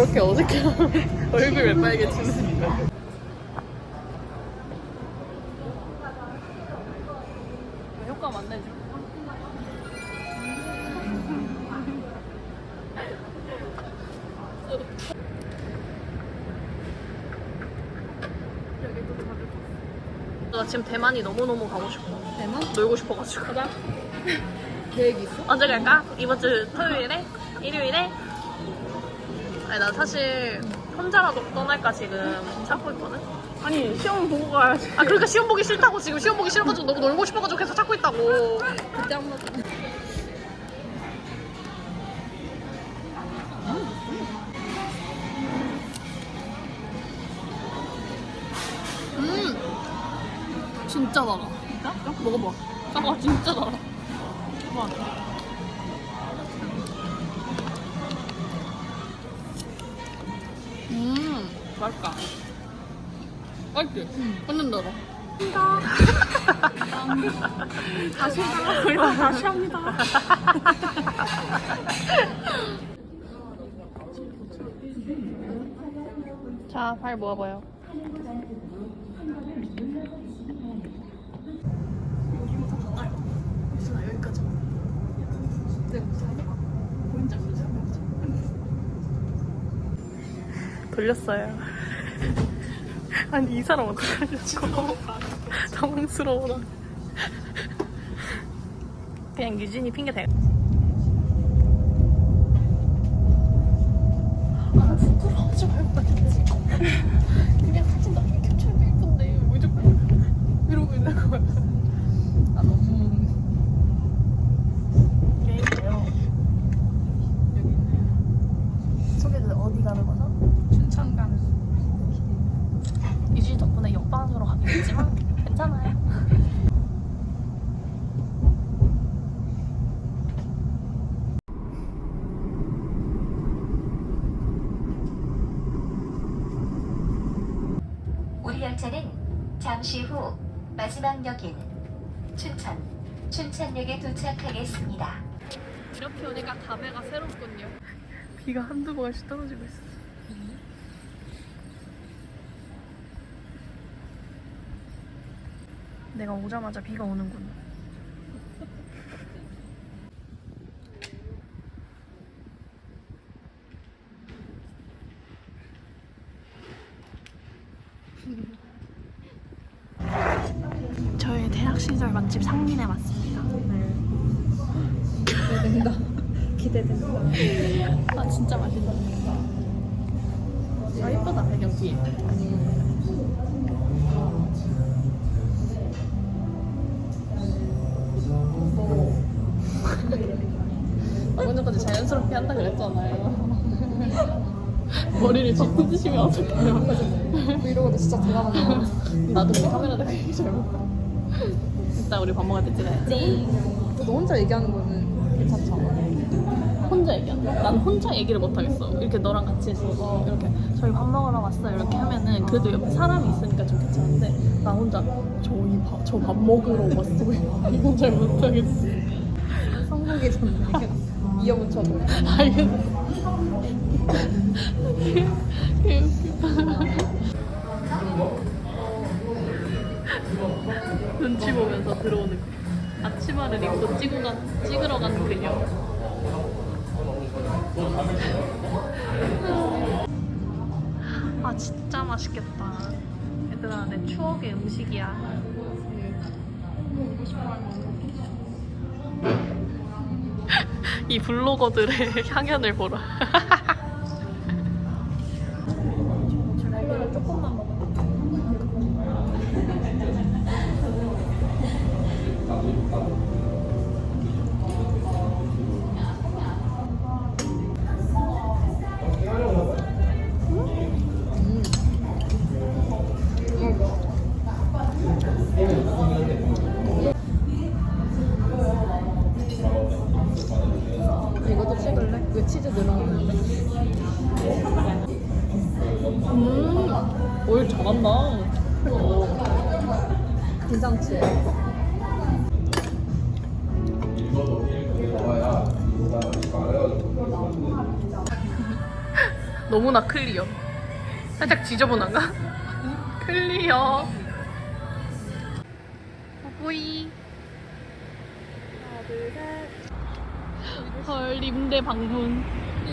그렇게 어색해하면 얼굴 왜 빨개지는 효과 맞네 지금 나 지금 대만이 너무너무 가고 싶어 대만? 놀고 싶어가지고 가자 계획 있어? 언제 갈까? 이번 주 토요일에? 일요일에? 아니 나 사실 혼자라도 떠날까 지금 찾고 있거든? 아니 시험 보고 가야지. 아 그러니까 시험 보기 싫다고 지금 시험 보기 싫어가지고 너무 놀고 싶어가지고 계속 찾고 있다고 그때 한번. 음 진짜 달아 진짜? 먹어봐 아 진짜 달아 와. 맛있다 맛있지? 응 완전 달아 다시 가. 우리가 다시 합니다. 자, 발 모아봐요. 돌렸어요. 아니 이 사람 알려줘? 당황스러워 나. 그냥 유진이 핑계 대. 아 부끄러워하지 말고 나 그냥 사진 나중에 캡처해도 이쁜데 무조건 이러고 있는 거야. 아 너무 게임이에요. 여기는 소개는 어디 가는 거죠? 춘천 가는. 가긴 했지만 괜찮아요. 우리 열차는 잠시 후 마지막 역인 춘천, 춘천역에 도착하겠습니다. 이렇게 오니까 감회가 새롭군요. 비가 한두 번씩 떨어지고 있어. 내가 오자마자 비가 오는군. 저의 대학 시절 맛집 상민에 왔습니다. 기대된다. 기대된다. 아 진짜 맛있다. 아 예쁘다 배경 뒤에. 아, 먼저까지 자연스럽게 한다 그랬잖아요. 머리를 짚으시면 어떡해요? 브이로그도 진짜 대단한 거 같아. 나도 그 카메라다 되게 잘 먹어. 일단 우리 밥 먹을 때 찍어야지. 너 혼자 얘기하는 거는 괜찮잖아. 혼자 얘기한다? 난 혼자 얘기를 못 하겠어. 이렇게 너랑 같이 있어서 이렇게 저희 밥 먹으러 왔어요 이렇게 하면은 그래도 옆에 사람이 있으니까 좀 괜찮은데 나 혼자 저희 밥, 저 밥 먹으러 왔어요. 이건 잘 못하겠어. 성공이 좋네. 이어붙여도. 알겠어. 눈치 보면서 들어오는 거. 앞치마를 입고 찍고 가, 찍으러 가는 그녀. 아 진짜 맛있겠다. 얘들아 내 추억의 음식이야. 이 블로거들의 향연을 보라. 치즈 늘어나는데? 음, 오일 잘한다. 어. 괜찮지? 너무나 클리어. 살짝 지저분한가? 클리어. 보이. 하나 둘셋 헐 임대 방문.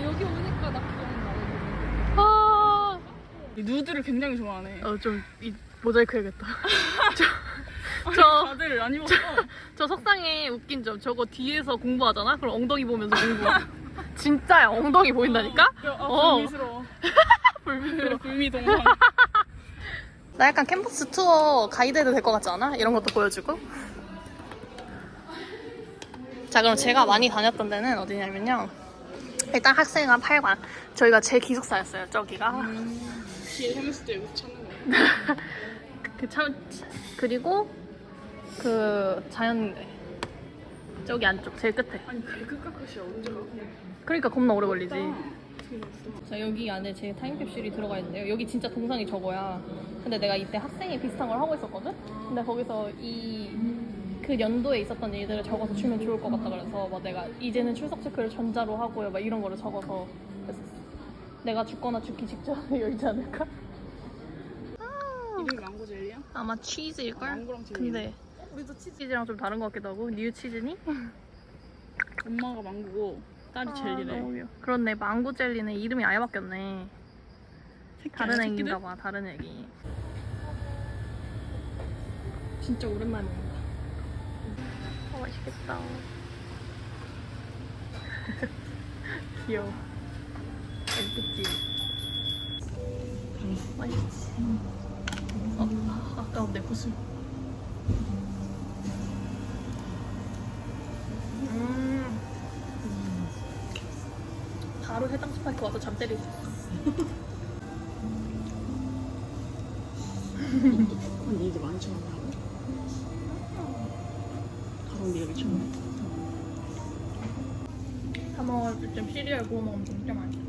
여기 오니까 나 기억나는 아. 누드를 굉장히 좋아하네. 어좀 모자이크 해야겠다. 저, 저, 다들 안 입었어. 저 석상에 웃긴 점 저거 뒤에서 공부하잖아? 그럼 엉덩이 보면서 공부해. 진짜야 엉덩이 보인다니까? 아, 어. 불미스러워. 불미스러워. 불미 동상. 나 약간 캠퍼스 투어 가이드 해도 될 것 같지 않아? 이런 것도 보여주고. 자, 그럼 제가 많이 다녔던 데는 어디냐면요. 일단 학생회관 8관. 저희가 제 기숙사였어요, 저기가. 뒤에 햄스터 여기서 찾는 거야. 그 참, 그리고 그 자연대. 저기 안쪽, 제일 끝에. 아니 발끝깎으시 언제 가고? 그러니까 겁나 오래 걸리지. 자, 여기 안에 제 타임캡슐이 들어가 있는데요. 여기 진짜 동상이 저거야. 근데 내가 이때 학생회 비슷한 걸 하고 있었거든? 근데 거기서 이, 그 연도에 있었던 일들을 적어서 주면 좋을 것 같다 그래서 막 내가 이제는 출석 체크를 전자로 하고요. 막 이런 거를 적어서 했었어. 내가 죽거나 죽기 직전에 열지 않을까? 이름이 망고 젤리야? 아마 치즈일걸? 망고랑 젤리. 근데 우리도 치즈랑 좀 다른 것 같기도 하고 뉴 치즈니? 엄마가 망고고 딸이 아, 젤리래. 너무 귀여워. 그렇네 망고 젤리는 이름이 아예 바뀌었네 다른? 애기인가 봐 다른 애기 진짜 오랜만에 먹 어, 맛있겠다. 귀여워. 예쁘지? 맛있지? 어, 아까운데 구슬. 음. 바로 해당 스파이크 와서 잠 때릴 수 있어 시리얼 구워 먹으면 진짜 맛있어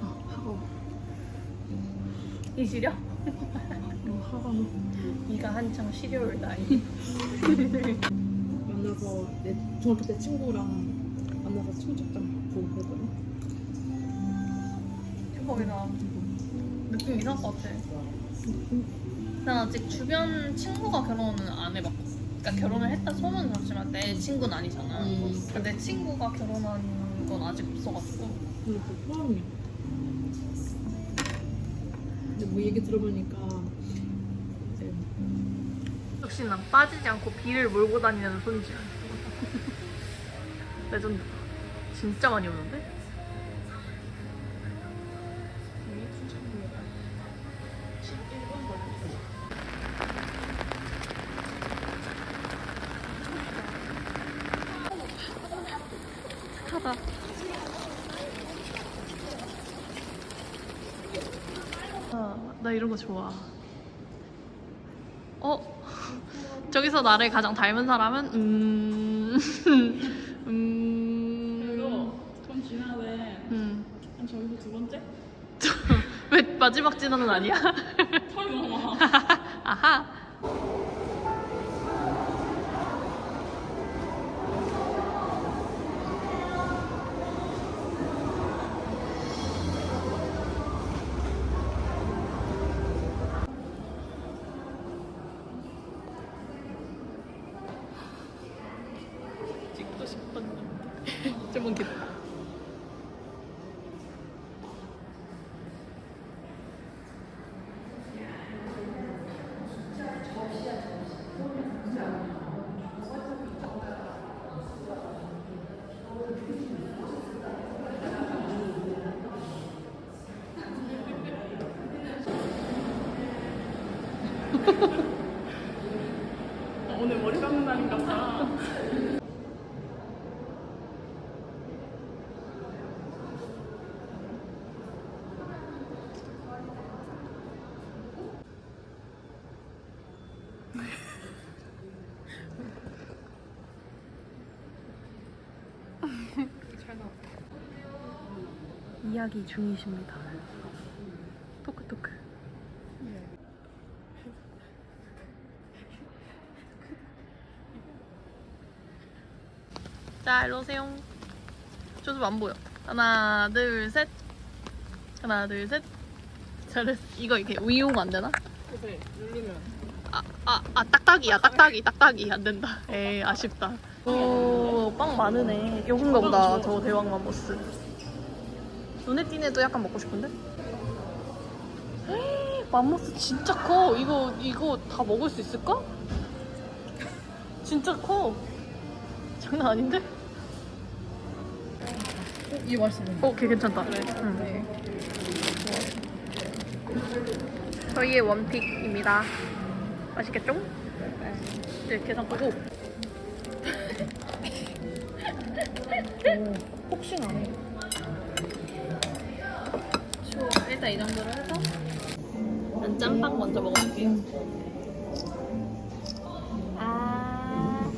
아 하고 이 시려? 어, 하고 네가 한창 시리얼 나이. 만나서 내 중학교 때 친구랑 만나서 청첩장 보고 그랬거든. 거기다. 느낌 이상할 것 같아. 난 아직 주변 친구가 결혼은 안 해봤고 그러니까 결혼을 했다 소문은 들었지만 내 친구는 아니잖아. 그러니까 내 친구가 결혼한 건 아직 없어가지고. 그리고 그 포함이야. 근데 뭐 얘기 들어보니까 이제 역시 난 빠지지 않고 비를 몰고 다니는 손지야. 레전드 진짜 많이 오는데? 하다. 아, 나 이런 거 좋아. 어? 저기서 나를 가장 닮은 사람은 음. 음. 그리고 전 지나네. 음. 한 저기서 두 번째? 왜 마지막 진화는 아니야? 너무 많아. 아하. 찍고 싶었는데 좀만 기다려. 오늘 머리 감는 날인가 봐. 이야기 중이십니다. 토크 토크. 자, 일로 오세요. 저좀 안 보여. 하나, 둘, 셋. 하나 둘 셋. 잘했어. 이거 이렇게 위용 안 되나? 그래 누르면 아, 아, 아, 딱딱이야, 딱딱이, 딱딱이. 안 된다. 에이, 아쉽다. 오, 빵 많으네. 요건가 보다, 저 대왕 맘모스. 눈에 띄네도 약간 먹고 싶은데? 헤이, 맘모스 진짜 커. 이거, 이거 다 먹을 수 있을까? 진짜 커. 장난 아닌데? 이 맛있어 어, 걔 괜찮다. 응. 네. 저희의 원픽입니다. 맛있겠죠? 네. 이제 계산 보고. 오, 혹시나네 일단 이 정도로 해서 난 짬빵 먼저 먹어볼게요. 아,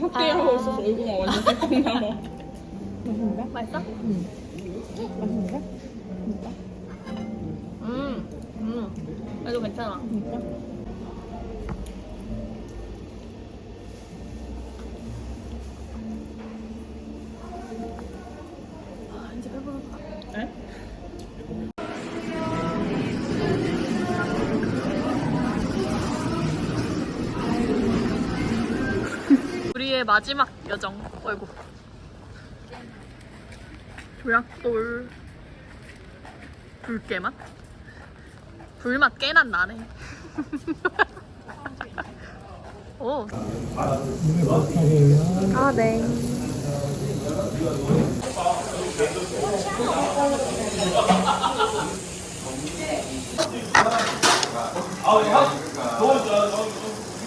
확대하고 있어서 얼굴만 완전 새콤 나와 맛있는가? 맛있어? 응 맛있는가? 진짜? 음, 음, 그래도 괜찮아. 진짜? 마지막 여정. 어이구. 조약돌 불깨맛? 불맛 꽤난 나네. 오. 아, 네.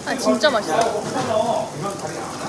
아, 진짜 맛있어.